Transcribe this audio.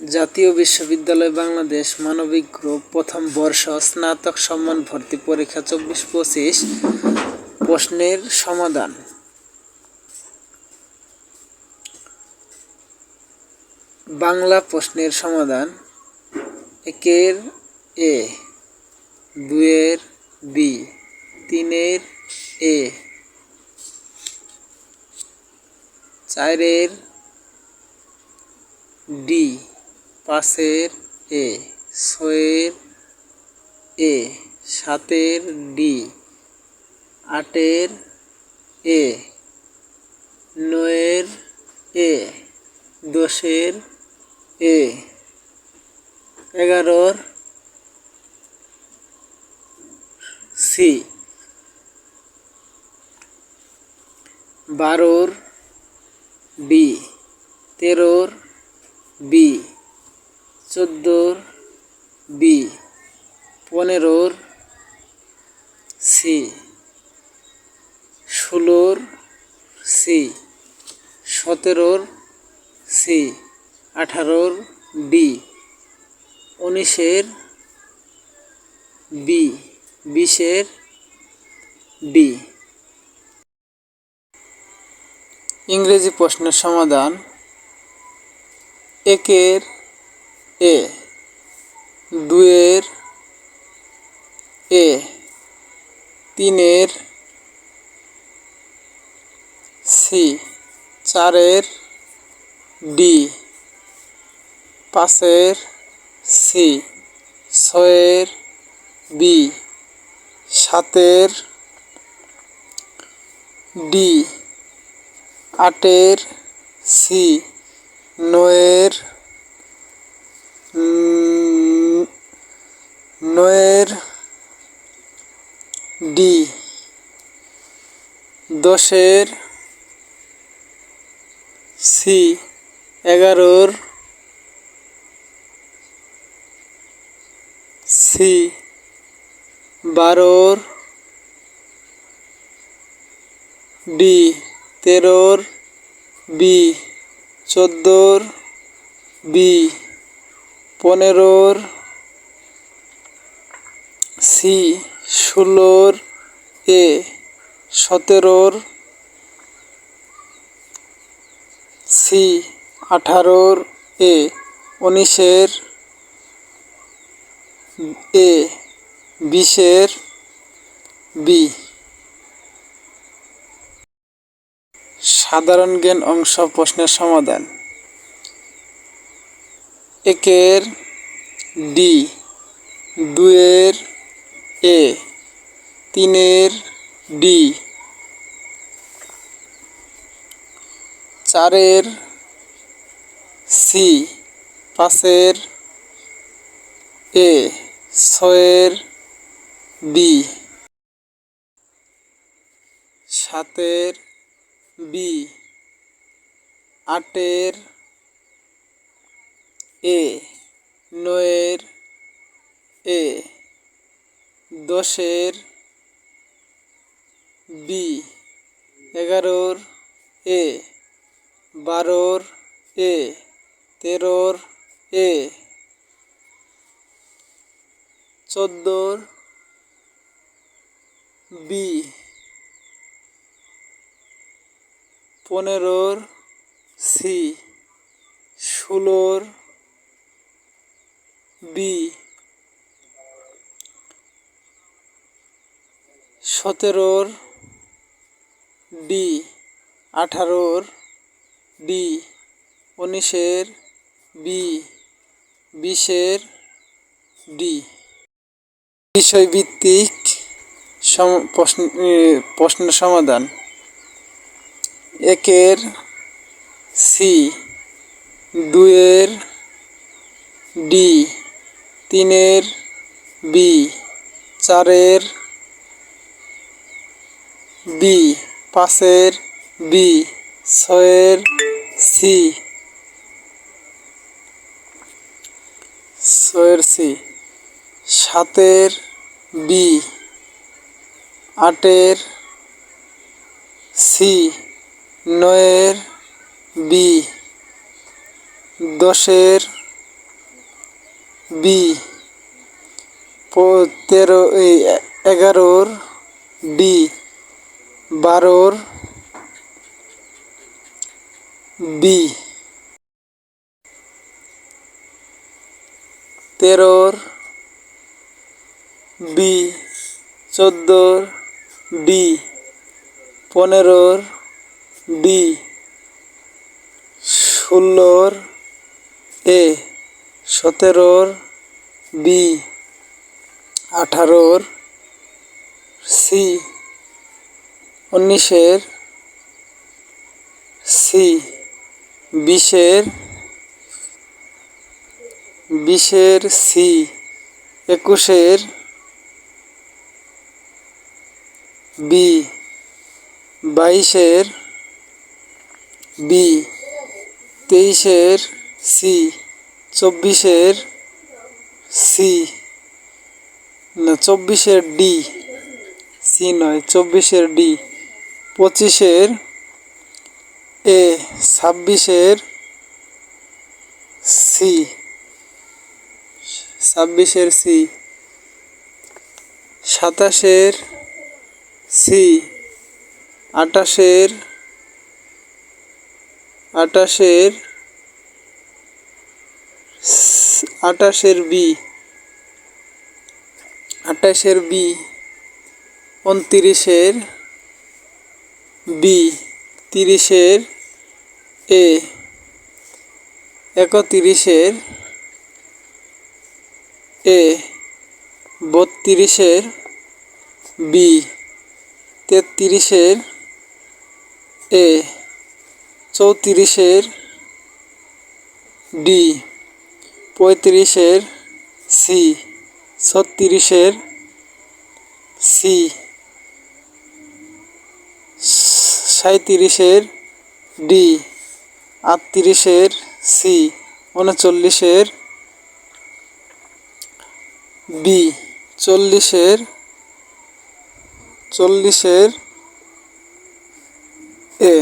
জাতীয় বিশ্ববিদ্যালয় বাংলাদেশ মানবিক গ্রুপ প্রথম বর্ষ স্নাতক সম্মান ভর্তি পরীক্ষা চব্বিশ পঁচিশ প্রশ্নের সমাধান। বাংলা প্রশ্নের সমাধান একের এ, দুয়ের বি, তিনের এ, চারের ডি। পাঁচের এ, ছয়ের এ, সাতের ডি, আটের এ, নয়ের এ, দশের এ, এগারোর সি, বারোর বি তেরোর বি। চোদ্দোর বি, পনেরোর সি, ষোলোর সি, সতেরোর সি, আঠারোর ডি উনিশের বি, বিশের ডি। ইংরেজি প্রশ্নের সমাধান একের এ, দুয়ের, এ, তিনের, সি, চারের, ডি, পাঁচের, সি, ছয়ের, বি, সাতের, ডি, আটের, সি, নয়ের নয়ের ডি দশের সি এগারোর সি বারোর ডি তেরোর বি চোদ্দোর বি। পনেরোর, সি, ষোলোর, এ, সতেরোর, সি, আঠারোর, এ, উনিশের, এ, বিশের, বি। সাধারণ জ্ঞান অংশ প্রশ্নের সমাধান। একের ডি দুয়ের এ, তিনের ডি, চারের সি, পাঁচের এ, ছয়ের বি সাতের বি, আটের এ, নয়ের, এ, দশের, বি, এগারোর, এ, বারোর, এ, তেরোর, এ, চোদ্দোর, বি, পনেরোর, সি, ষোলোর বি। সতেরোর ডি আঠারোর ডি উনিশের বি বিশের ডি। বিষয়ভিত্তিক প্রশ্ন এ, প্রশ্নের সমাধান। একের সি দুয়ের ডি। তিনের বি, চারের বি, পাঁচের বি, ছয়ের সি। ছয়ের সি। সাতের বি, আটের সি, নয়ের বি, দশের বি। তেরো এগারোর। ডি বারোর। বি। তেরোর। বি। চোদ্দোর। ডি। পনেরোর। ডি। ষোলোর এ। সতেরোর বি, আঠারোর সি, উনিশের সি, বিশের বিশের সি, একুশের বি, বাইশের বি, তেইশের সি চব্বিশের সি, না, চব্বিশের ডি, সি নয়, চব্বিশের ডি, পঁচিশের এ, ছাব্বিশের সি ছাব্বিশের সি, সাতাশের সি, আটাশের আটাশের স- আটাশের বি আটাশের বি, উনত্রিশের বি, তিরিশের এ, একত্রিশের এ, বত্রিশের বি, তেত্রিশের এ, চৌত্রিশের ডি। পঁয়ত্রিশের সি ছত্রিশের সি সাঁত্রিশের ডি আটত্রিশের সি উনচল্লিশের বি চল্লিশের চল্লিশের এ